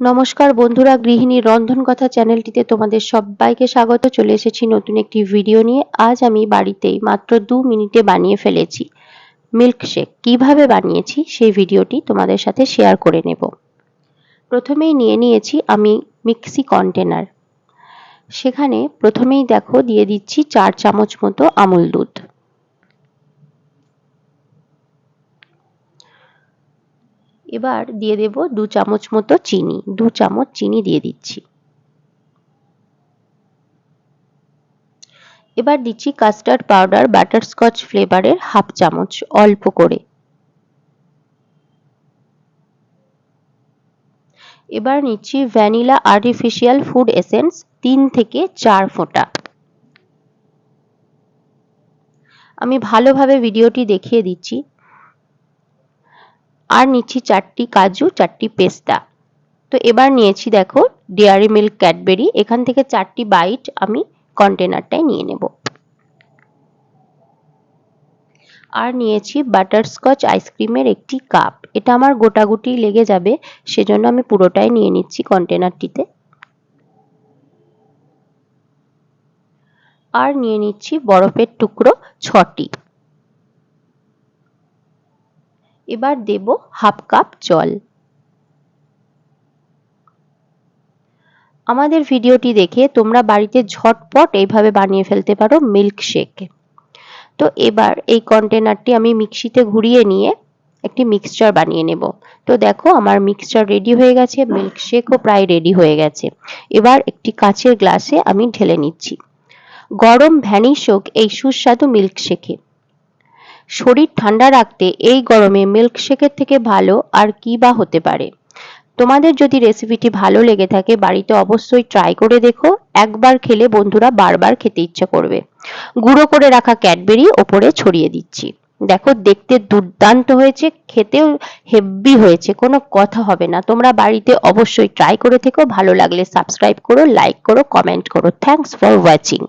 নমস্কার বন্ধুরা গৃহিণীর রন্ধন কথা চ্যানেলটিতে তোমাদের সবাইকে স্বাগত। চলে এসেছি নতুন একটি ভিডিও নিয়ে। আজ আমি বাড়িতেই মাত্র দু মিনিটে বানিয়ে ফেলেছি মিল্কশেক। কীভাবে বানিয়েছি সেই ভিডিওটি তোমাদের সাথে শেয়ার করে নেব। প্রথমেই নিয়ে নিয়েছি আমি মিক্সি কন্টেনার। সেখানে প্রথমেই দেখো, দিয়ে দিচ্ছি চার চামচ মতো আমুল দুধ। এবার দিয়ে দেব দু চামচ মতো চিনি, দু চামচ চিনি দিয়ে দিচ্ছি। এবার দিচ্ছি কাস্টার্ড পাউডার বাটারস্কচ ফ্লেভারের হাফ চামচ, অল্প করে। এবার নিচ্ছি ভ্যানিলা আর্টিফিশিয়াল ফুড এসেন্স তিন থেকে চার ফোঁটা। আমি ভালোভাবে ভিডিওটি দেখিয়ে দিচ্ছি। আর নিচ্ছি চারটি কাজু, চারটি পেস্তা। তো এবার নিয়েছি দেখো ডেয়ারি মিল্ক ক্যাডবেরি এখান থেকে চারটি বাইট আমি কন্টেনারটায় নিয়ে নেব। আর নিয়েছি বাটারস্কচ আইসক্রিমের একটি কাপ এটা আমার গোটাগুটি লেগে যাবে, সেজন্য আমি পুরোটাই নিয়ে নিচ্ছি কন্টেনারটিতে আর নিয়ে নিচ্ছি বরফের টুকরো ছটি। এবার দেব হাফ কাপ জল। আমাদের ভিডিওটি দেখে তোমরা বাড়িতে ঝটপট এইভাবে বানিয়ে ফেলতে পারো মিল্ক শেক তো এবার এই কন্টেনারটি আমি মিক্সিতে ঘুরিয়ে নিয়ে একটি মিক্সচার বানিয়ে নেব। তো দেখো আমার মিক্সচার রেডি হয়ে গেছে মিল্ক শেকও প্রায় রেডি হয়ে গেছে। এবার একটি কাচের গ্লাসে আমি ঢেলে নিচ্ছি। গরম ভ্যানিশ হোক, এই সুস্বাদু মিল্ক শরীর ঠান্ডা রাখতে এই গরমে মিল্কশেকের থেকে ভালো আর কি বা হতে পারে? তোমাদের যদি রেসিপিটি ভালো লেগে থাকে, বাড়িতে অবশ্যই ট্রাই করে দেখো। একবার খেলে বন্ধুরা বারবার খেতে ইচ্ছে করবে। গুঁড়ো করে রাখা ক্যাডবেরি ওপরে ছড়িয়ে দিচ্ছি। দেখো, দেখতে দুর্দান্ত হয়েছে, খেতেও হেভি হয়েছে, কোনো কথা হবে না। তোমরা বাড়িতে অবশ্যই ট্রাই করে থেকো, ভালো লাগলে সাবস্ক্রাইব করো লাইক করো কমেন্ট করো। Thanks for watching